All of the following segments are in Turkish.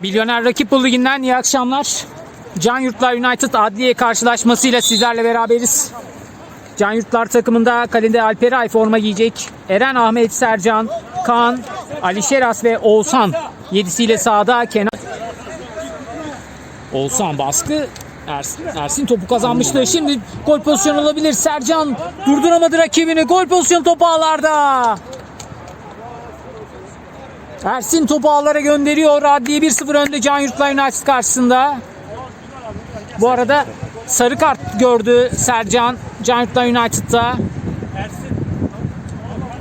Milyoner Rakip Bulu Ligi'nden iyi akşamlar. Can Yurtlar United Adliye karşılaşmasıyla sizlerle beraberiz. Can Yurtlar takımında kalede Alper Ay forma giyecek. Eren Ahmet Sercan, Kaan, Ali Şeras ve Oğuzhan. Yedisiyle sahada Kenan. Oğuzhan baskı. Ersin, Ersin topu kazanmıştı. Şimdi gol pozisyonu olabilir. Sercan durduramadı rakibini. Gol pozisyonu topu ağlarda. Ersin topu ağlara gönderiyor. Adliye 1-0 önde Can Yurtlar United karşısında. Bu arada sarı kart gördü Sercan Can Yurtlar United'da.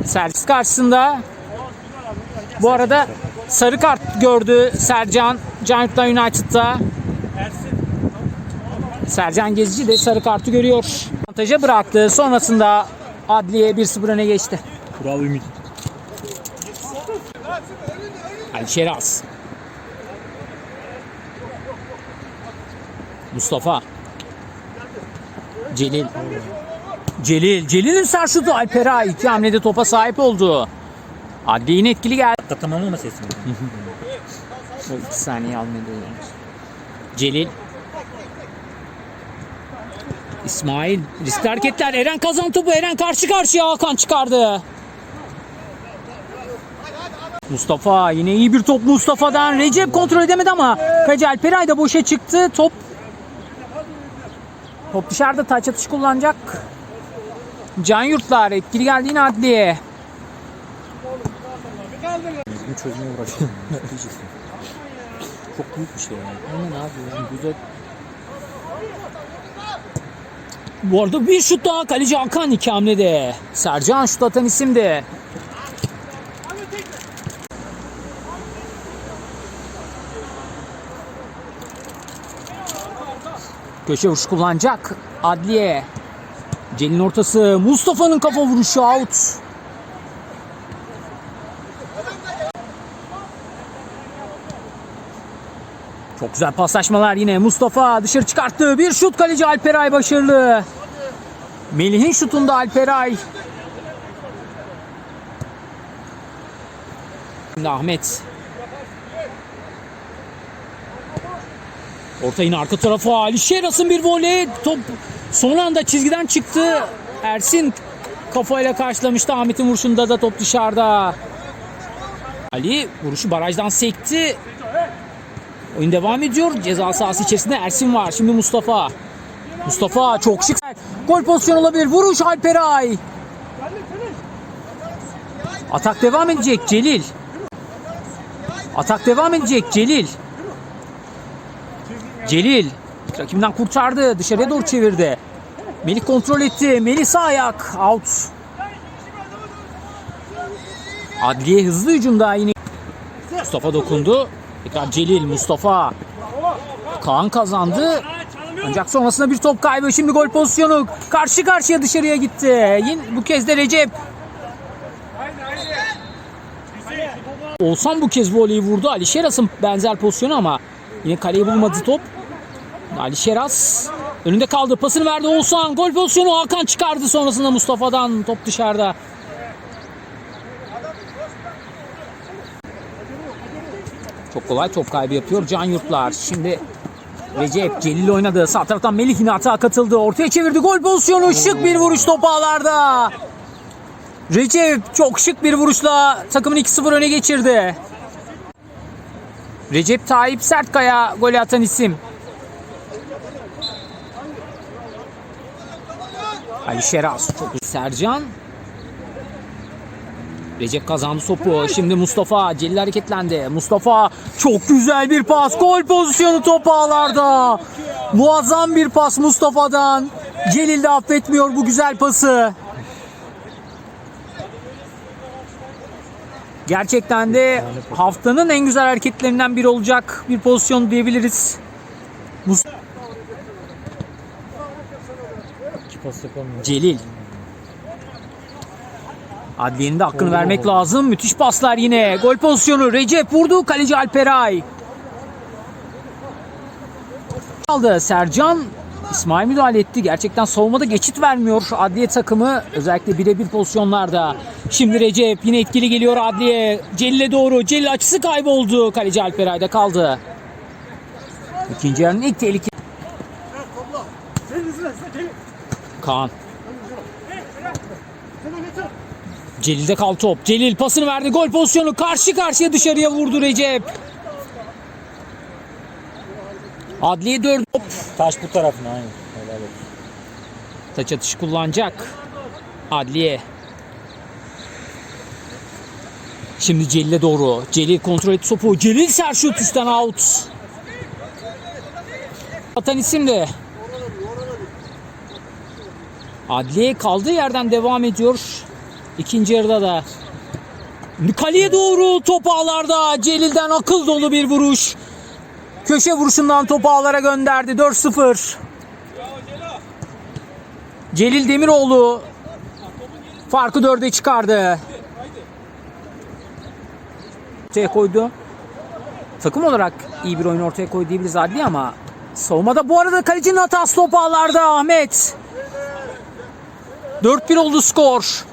Servis karşısında. Bu arada sarı kart gördü Sercan Can Yurtlar United'da. Sercan Gezici de sarı kartı görüyor. Avantaja bıraktı. Sonrasında Adliye 1-0 öne geçti. Bravo Ümit. Ali Şeraz. Mustafa. Celil. Celil. Celil'in sert şutu Alper'a iki hamlede topa sahip oldu. Adliye'nin etkili geldi. Dakika tamamlama sesini. İki saniye almadı. Celil. İsmail. Riskli hareketler. Eren kazan topu. Eren karşı karşıya Hakan çıkardı. Mustafa yine iyi bir top Mustafa'dan. Recep kontrol edemedi ama Kaleci Alperay da boşa çıktı. Top Top dışarıda taç atış kullanacak. Can Yurtlar etkili geldi yine adliye. Bunu çözmeye uğraşıyorum. Çok büyük bir şey yani. Aynen abi yani güzel. Bu arada bir şut daha kaleci Hakan iki hamlede. Sercan şut atan isimdi. Köşe vuruş kullanacak. Adliye. Celin ortası. Mustafa'nın kafa vuruşu out. Çok güzel paslaşmalar yine. Mustafa dışarı çıkarttı. Bir şut kaleci Alperay başarılı. Melih'in şutunda Alperay. Şimdi Ahmet. Orta yine arka tarafa Ali Şeras'ın bir voley. Top son anda çizgiden çıktı. Ersin kafayla karşılamıştı. Ahmet'in vuruşunda da top dışarıda. Ali vuruşu barajdan sekti. Oyun devam ediyor. Ceza sahası içerisinde Ersin var. Şimdi Mustafa. Mustafa çok şık. Gol pozisyonu olabilir. Vuruş Alperay. Atak devam edecek Celil. Atak devam edecek Celil. Celil rakibinden kurtardı. Dışarıya doğru çevirdi. Melih kontrol etti. Melih sağ ayak. Out. Adliye hızlı hücumda yine. Mustafa dokundu. Tekrar Celil, Mustafa. Kaan kazandı. Ancak sonrasında bir top kaybı. Şimdi gol pozisyonu. Karşı karşıya dışarıya gitti. Yine bu kez de Recep. Olsan bu kez voleyi vurdu. Ali Şeras'ın benzer pozisyonu ama yine kaleyi bulmadı top. Ali Şeras önünde kaldı. Pasını verdi Oğuzhan. Gol pozisyonu Hakan çıkardı sonrasında Mustafa'dan top dışarıda. Çok kolay top kaybı yapıyor Can Yurtlar. Şimdi Recep Celil oynadı. Sağ taraftan Melih yine atağa katıldı. Ortaya çevirdi. Gol pozisyonu. Şık bir vuruş top ağlarda. Recep çok şık bir vuruşla takımın 2-0 öne geçirdi. Recep Tayyip Sertkaya golü atan isim. Ali Şeraz çok iyi. Sercan Recep kazandı topu. Şimdi Mustafa Celil hareketlendi. Mustafa çok güzel bir pas. Gol pozisyonu top ağlarda. Muazzam bir pas Mustafa'dan. Celil de affetmiyor bu güzel pası. Gerçekten de haftanın en güzel hareketlerinden biri olacak bir pozisyon diyebiliriz. Mus- Pas yapamıyor. Celil. Adliyenin de hakkını vermek lazım. Müthiş paslar yine. Gol pozisyonu. Recep vurdu. Kaleci Alperay. Aldı. Sercan İsmail müdahale etti. Gerçekten savunmada geçit vermiyor Adliye takımı. Özellikle birebir pozisyonlarda. Şimdi Recep yine etkili geliyor Adliye. Celil'e doğru. Celil açısı kayboldu. Kaleci Alperay'da kaldı. İkinci yarının ilk tehlike. Kaan. Celil'de kal top. Celil pasını verdi. Gol pozisyonu. Karşı karşıya dışarıya vurdu Recep. Adliye dördü. Taş bu tarafına aynı. Helal olsun. Taç atışı kullanacak. Adliye. Şimdi Celil'e doğru. Celil kontrol etti topu. Celil serşut üstten out. Atan isim de. Adliye kaldığı yerden devam ediyor. İkinci yarıda da. Kaleye doğru top ağlarda. Celil'den akıl dolu bir vuruş. Köşe vuruşundan topu ağlara gönderdi. 4-0. Celil Demiroğlu farkı dörde çıkardı. Ortaya koydu. Takım olarak iyi bir oyun ortaya koydu diyebiliriz Adli ama savunmada bu arada kalecinin hatası top ağlarda Ahmet. 4-1 oldu skor.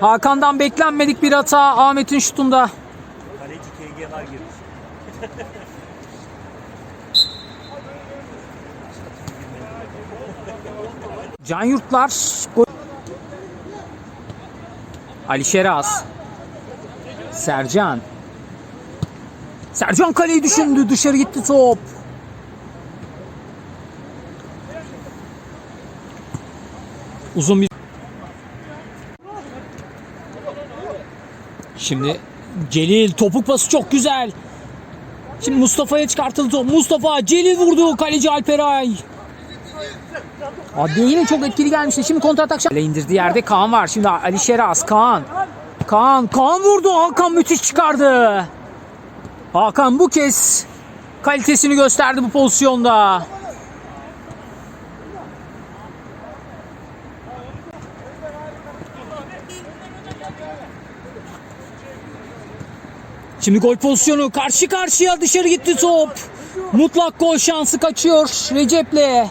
Hakan'dan beklenmedik bir hata Ahmet'in şutunda. Kaleci KG var girmiş. Can Yurtlar Ali Şeraz Sercan Sercan kaleyi düşündü dışarı gitti top Uzun bir Şimdi Celil topuk pası çok güzel Şimdi Mustafa'ya çıkartıldı top Mustafa Celil vurdu kaleci Alperay Adliye yine çok etkili gelmişti. Şimdi kontra atak şa- indirdiği yerde Kaan var. Şimdi Ali Şeraz, Kaan. Kaan, Kaan vurdu. Hakan müthiş çıkardı. Hakan bu kez kalitesini gösterdi bu pozisyonda. Şimdi gol pozisyonu karşı karşıya dışarı gitti top. Mutlak gol şansı kaçıyor Recep'le.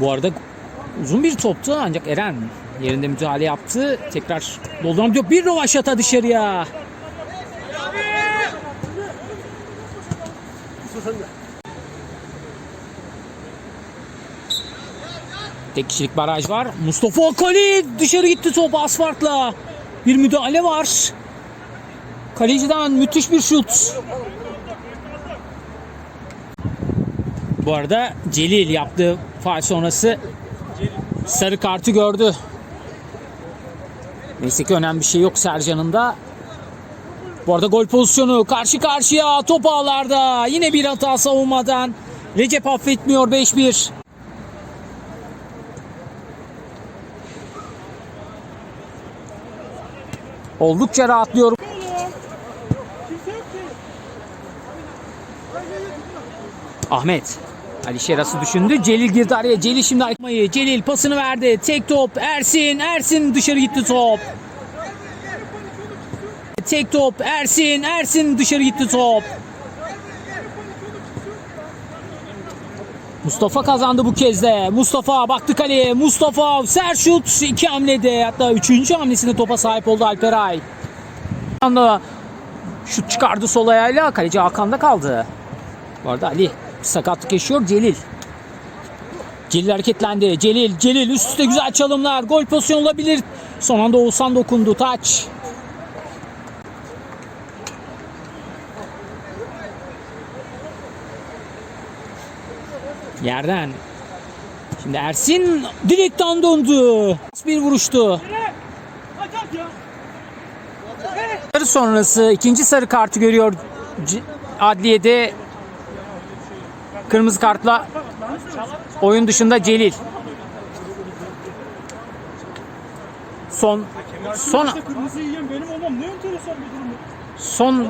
Bu arada uzun bir toptu ancak Eren yerinde müdahale yaptı. Tekrar dolduran diyor. Bir rovaşata dışarıya. Tek kişilik baraj var. Mustafa Akali dışarı gitti top asfaltla. Bir müdahale var. Kaleciden müthiş bir şut. Bu arada Celil yaptığı faal sonrası sarı kartı gördü. Neyse ki önemli bir şey yok Sercan'ın da. Bu arada gol pozisyonu karşı karşıya top ağlarda. Yine bir hata savunmadan. Recep affetmiyor 5-1. Oldukça rahatlıyor. Ahmet. Ali Şeras'ı düşündü. Celil girdi araya. Celil şimdi ayıkmayı. Celil pasını verdi. Tek top. Ersin. Ersin dışarı gitti top. Tek top. Ersin. Ersin dışarı gitti top. Mustafa kazandı bu kez de. Mustafa baktı kaleye. Mustafa Serşut iki hamlede hatta üçüncü hamlesinde topa sahip oldu Alperay. anda şut çıkardı sol ayağıyla. Kaleci Hakan'da kaldı. Bu arada Ali sakatlık yaşıyor Celil. Celil hareketlendi. Celil, Celil üst üste güzel çalımlar. Gol pozisyonu olabilir. Son anda Oğuzhan dokundu. Taç. Yerden. Şimdi Ersin direkten döndü. Bir vuruştu. Sonrası ikinci sarı kartı görüyor Adliye'de kırmızı kartla oyun dışında Celil. Son son son